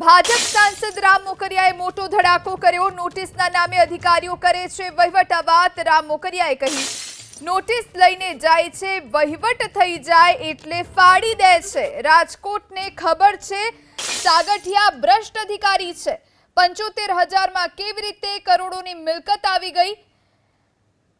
ભાજપ સાંસદ રામ મોકરિયાએ મોટો ધડાકો કર્યો. નોટિસના નામે અધિકારીઓ કરે છે વહીવટ વાત રામ મોકરિયાએ કહી નોટિસ લઈને જાય છે, વહીવટ થઈ જાય એટલે ફાડી દે છે. રાજકોટને ખબર છે, સાગઠિયા ભ્રષ્ટ અધિકારી છે. પંચોતેર હજારમાં કેવી રીતે કરોડોની મિલકત આવી ગઈ?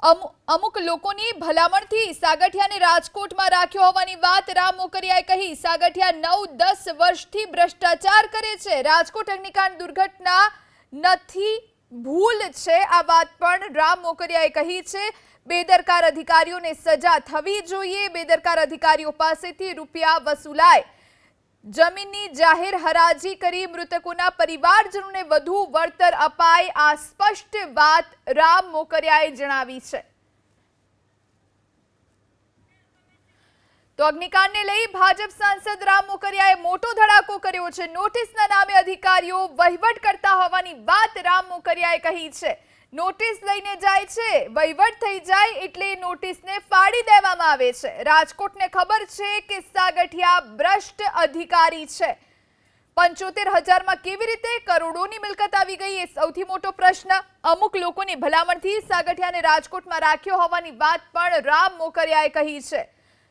અમુક લોકોની ભલામણથી સાગઠિયાને રાજકોટમાં રાખ્યો હોવાની વાત રામ મોકરિયાએ કહી. સાગઠિયા નવ, દસ વર્ષથી ભ્રષ્ટાચાર કરે છે. રાજકોટ અગ્નિકાંડ દુર્ઘટના નથી, ભૂલ છે, આ વાત પણ રામ મોકરિયાએ કહી છે. બેદરકાર અધિકારીઓને સજા થવી જોઈએ. બેદરકાર અધિકારીઓ પાસેથી રૂપિયા વસૂલાય. જમીનની જાહેર હરાજી કરી મૃતકોના પરિવારજનોને વધુ વળતર અપાય આ સ્પષ્ટ વાત રામ મોકરિયાએ જણાવી છે. તો અગ્નિકાંડને લઈ ભાજપ સાંસદ રામ મોકરિયાએ મોટો ધડાકો કર્યો છે. નોટિસના નામે અધિકારીઓ વહીવટ કરતા હોવાની વાત રામ મોકરિયાએ કહી છે. નોટિસ લઈને જાય છે. વહીવટ થઈ જાય એટલે નોટિસને ફાડી દેવામાં આવે છે. રાજકોટને ખબર છે કે સાગઠિયા ભ્રષ્ટ અધિકારી છે. પંચોતેર હજારમાં કેવી રીતે કરોડોની મિલકત આવી ગઈ એ સૌથી મોટો પ્રશ્ન. અમુક લોકોની ભલામણથી સાગઠિયાને રાજકોટમાં રાખ્યો હોવાની વાત પણ રામ મોકરિયાએ કહી છે.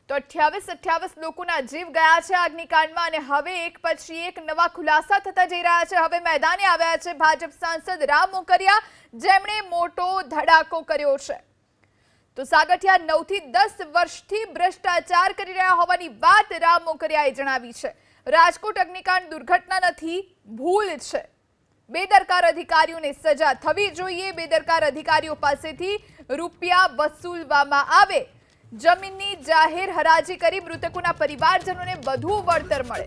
તો અઠ્યાવીસ અઠ્યાવીસ લોકોના જીવ ગયા છે અગ્નિકાંડમાં અને હવે એક પછી એક નવા ખુલાસા થતા જઈ રહ્યા છે. હવે મેદાને આવ્યા છે ભાજપ સાંસદ રામ મોકરિયા, જેમણે મોટો ધડાકો કર્યો છે. તો સાગઠિયા, નવથી દસ વર્ષથી ભ્રષ્ટાચાર કરી રહ્યા હોવાની વાત રામ મોકરિયાએ જણાવી છે. રાજકોટ અગ્નિકાંડ દુર્ઘટના નથી, ભૂલ છે. બેદરકાર અધિકારીઓને સજા થવી જોઈએ. બેદરકાર અધિકારીઓ પાસેથી રૂપિયા વસૂલવામાં આવે. જમીનની જાહેર હરાજી કરી મૃતકોના પરિવારજનોને વધુ વળતર મળે.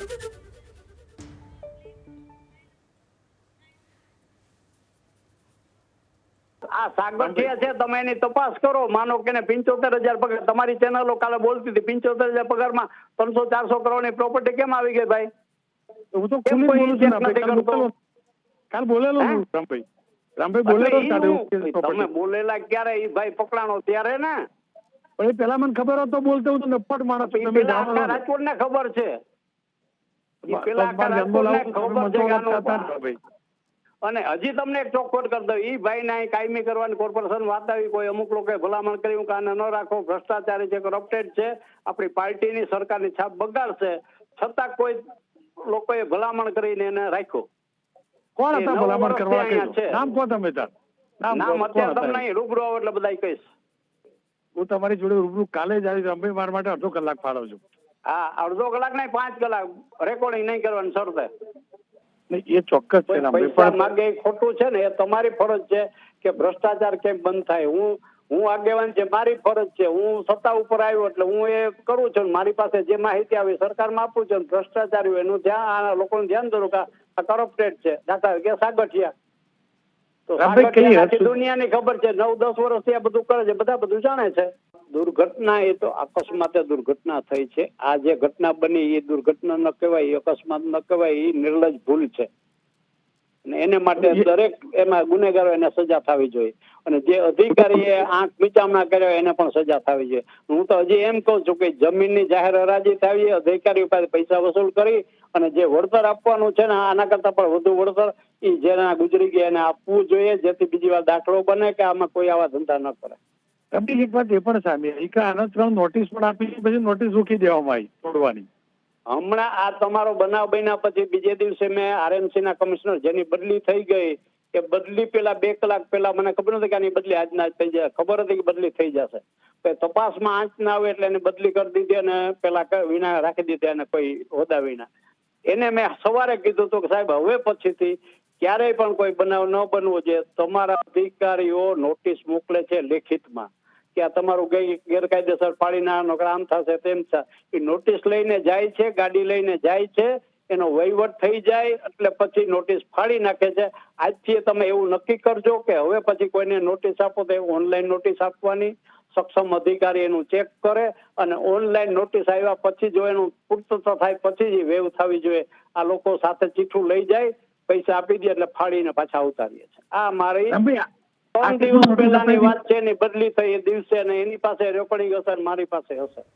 આ સાગઠિયા છે તમે એની તપાસ કરો. માનો કે પિંચોતેર હજાર પગાર. તમારી ચેનલો કાલે બોલતી હતી પિંચોતેર હજાર પગારમાં ત્રણસો ચારસો કરોડની પ્રોપર્ટી કેમ આવી ગઈ ભાઈ? હું તો કેમ બોલું છું કાલ બોલેલો- રામભાઈ. રામભાઈ બોલેલો તમે બોલેલા ક્યારે ભાઈ પકડાણો ત્યારે ને? પણ એ પેલા મને ખબર હોત તો બોલતો હું તો નફટ માણસ આખા છો. ખબર છે. અને હજી તમને એક ચોખવટ કરી દઉં. ઈ ભાઈ ના કાયમી કરવાની કોર્પોરેશન વાત આવી કોઈ અમુક લોકોએ ભલામણ કર્યું કે આને ન રાખો ભ્રષ્ટાચારી છે કરપ્ટેડ છે આપણી પાર્ટીની સરકારની છાપ બગાડશે છતાં કોઈ લોકોએ ભલામણ કરીને એને રાખ્યો. કોણ હતા ભલામણ કરવા. નામ કહો તમે નામ કોણ અત્યારે તમને રૂબરૂ આવો એટલે બધા કહીશ. હું તમારી જોડે રૂબરૂ કાલે જ આવીશ. અંબે માર માટે અડધો કલાક ફાળવજો. હા અડધો કલાક નહીં પાંચ કલાક. રેકોર્ડિંગ નહીં કરવાનું સર એ ચોક્કસ છે પૈસા માગે ખોટું છે ને એ તમારી ફરજ છે કે ભ્રષ્ટાચાર કેમ બંધ થાય. હું હું આગેવાન છે મારી ફરજ છે. હું સત્તા ઉપર આવ્યો એટલે હું એ કરું છું મારી પાસે જે માહિતી આવી સરકારમાં આપું છું ભ્રષ્ટાચાર ભ્રષ્ટાચારીઓ એનું ધ્યાન આ લોકોનું ધ્યાન દોરું કે આ કરપ્ટેડ છે. દાખલા કે સાગઠિયા. રામભાઈ, કઈ હદ દુનિયાની ખબર છે નવ દસ વર્ષથી આ બધું કરે છે બધા બધું જાણે છે. દુર્ઘટના એ તો અકસ્માતે દુર્ઘટના થઈ છે. આ જે ઘટના બની એ દુર્ઘટના ન કહેવાય એ અકસ્માત ન કહેવાય એ નિર્લજ ભૂલ છે. અને એને માટે દરેક એમાં ગુનેગારો એને સજા થવી જોઈએ. અને જે અધિકારીએ આંખ મીચામણા કર્યો એને પણ સજા થવી જોઈએ. હું તો હજી એમ કહું છું કે જમીનની જાહેર હરાજી થવી અધિકારી પાસે પૈસા વસૂલ કરી અને જે વળતર આપવાનું છે ને આના કરતા પણ વધુ વળતર એ જેના ગુજરી ગયા એને આપવું જોઈએ જેથી બીજી વાર દાખલો બને કે આમાં કોઈ આવા ધંધા ન કરે. રામભાઈ, એક વાત એ પણ સામે એક આના ત્રણ નોટિસ પણ આપી પછી નોટિસ રોકી દેવામાં આવી તોડવાની. હમણાં આ તમારો બનાવ બન્યા પછી બીજે દિવસે મેં આરએમસી ના કમિશનર જેની બદલી થઈ ગઈ એ બદલી પેલા બે કલાક પેલા મને ખબર નથી કે આની બદલી આજના આજ થઈ જાય. ખબર હતી કે બદલી થઈ જશે. તપાસમાં આંચ ના આવે એટલે એની બદલી કરી દીધી અને પેલા વિના રાખી દીધી અને કોઈ હોદા વિના એને મેં સવારે કીધું હતું કે સાહેબ, હવે પછીથી ક્યારેય પણ કોઈ બનાવ ન બનવો જોઈએ. તમારા અધિકારીઓ નોટિસ મોકલે છે લેખિતમાં કે આ તમારું ગેરકાયદેસર પાડી ના નોકરા આમ થશે તેમ થશે. એ નોટિસ લઈને જાય છે, ગાડી લઈને જાય છે એનો વહીવટ થઈ જાય એટલે પછી નોટિસ ફાડી નાખે છે. આજથી તમે એવું નક્કી કરજો કે હવે પછી કોઈને નોટિસ આપો તો ઓનલાઈન નોટિસ આપવાની સક્ષમ અધિકારી એનું ચેક કરે અને ઓનલાઈન નોટિસ આવ્યા પછી જો એનું પૂર્તતા થાય પછી જ વેવ થવી જોઈએ. આ લોકો સાથે ચીઠું લઈ જાય પૈસા આપી દે એટલે ફાડીને પાછા ઉતારીએ છે આ મારી ત્રણ દિવસ પહેલાની વાત છે એની બદલી થઈ એ દિવસે અને એની પાસે રેકોર્ડિંગ હશે મારી પાસે હશે.